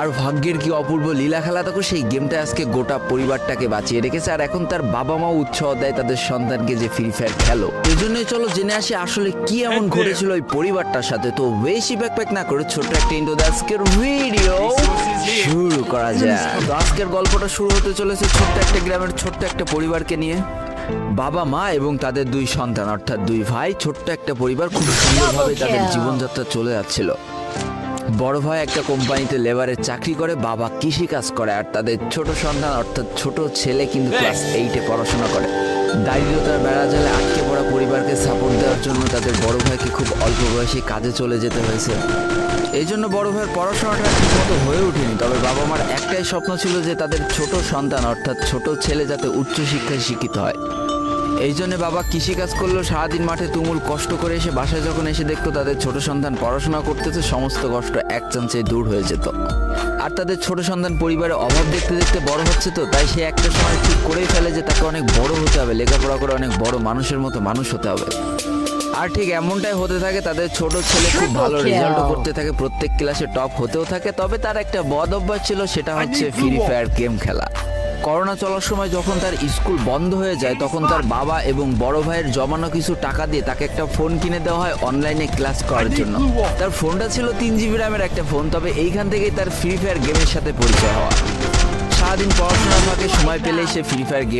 আর ভাগ্যের কি অপূর্ব লীলা খেলা তখন সেই গেমটা আজকে গোটা পরিবারটাকে বাঁচিয়ে রেখেছে আর এখন তার বাবা মাও উৎসাহ দেয় তাদের সন্তানকে যে ফ্রি ফায়ার খেলো। এই জন্যই চলো জেনে আসি আসলে কি এমন ঘটেছিল ওই পরিবারটার সাথে। তো বেশি ব্যাকপ্যাক না করে ছোট্ট একটা ইন্টো আজকের ভিডিও শুরু করা যায় তো আজকের গল্পটা শুরু হতে চলেছে ছোট্ট একটা গ্রামের ছোট্ট একটা পরিবারকে নিয়ে। বাবা মা এবং তাদের দুই সন্তান অর্থাৎ দুই ভাই ছোট্ট একটা পরিবার খুব সুন্দরভাবে তাদের জীবনযাত্রা চলে যাচ্ছিল। বড় ভাই একটা কোম্পানিতে লেবারের চাকরি করে বাবা কৃষি কাজ করে আর তাদের ছোট সন্তান অর্থাৎ ছোট ছেলে কিন্তু ক্লাস এইটে পড়াশোনা করে। দারিদ্রতার বেড়া জালে আটকে পড়া পরিবারকে সাপোর্ট দেওয়ার জন্য তাদের বড় ভাইকে খুব অল্প বয়সে কাজে চলে যেতে হয়েছে। এই জন্য বড় ভাইয়ের পড়াশোনাটা ঠিকমতো হয়ে ওঠেনি তবে বাবা মার একটাই স্বপ্ন ছিল যে তাদের ছোট সন্তান অর্থাৎ ছোট ছেলে যাতে উচ্চশিক্ষায় শিক্ষিত হয়। এই জন্য বাবা কৃষিকাজ করল সারাদিন মাঠে তুমুল কষ্ট করে এসে বাসায় যখন এসে দেখতো তাদের ছোট সন্তান পড়াশোনা করতেছে সমস্ত কষ্ট এক চান্সে দূর হয়ে যেত। আর তাদের ছোট সন্তান পরিবারের অভাব দেখতে দেখতে বড় হচ্ছে তো তাই সে একটা সময় ঠিক করেই ফেলে যে তাকে অনেক বড় হতে হবে লেখাপড়া করে অনেক বড় মানুষের মতো মানুষ হতে হবে। আর ঠিক এমনটাই হতে থাকে তাদের ছোট ছেলে খুব ভালো রেজাল্ট করতে থাকে প্রত্যেক ক্লাসে টপ হতেও থাকে তবে তার একটা বদ অভ্যাস ছিল সেটা হচ্ছে ফ্রি ফায়ার গেম খেলা। করোনা চলার সময় যখন তার স্কুল বন্ধ হয়ে যায়, তখন তার বাবা এবং বড় ভাইয়ের জমানো কিছু টাকা দিয়ে তাকে একটা ফোন কিনে দেওয়া হয় অনলাইনে ক্লাস করার জন্য। তার ফোনটা ছিল তিন জিবি র্যামের একটা ফোন, তবে এইখান থেকেই তার ফ্রি ফায়ার গেমের সাথে পরিচয় হওয়া। সারাদিন পড়াশোনার ফাঁকে সময় পেলে সে ফ্রি ফায়ার গেম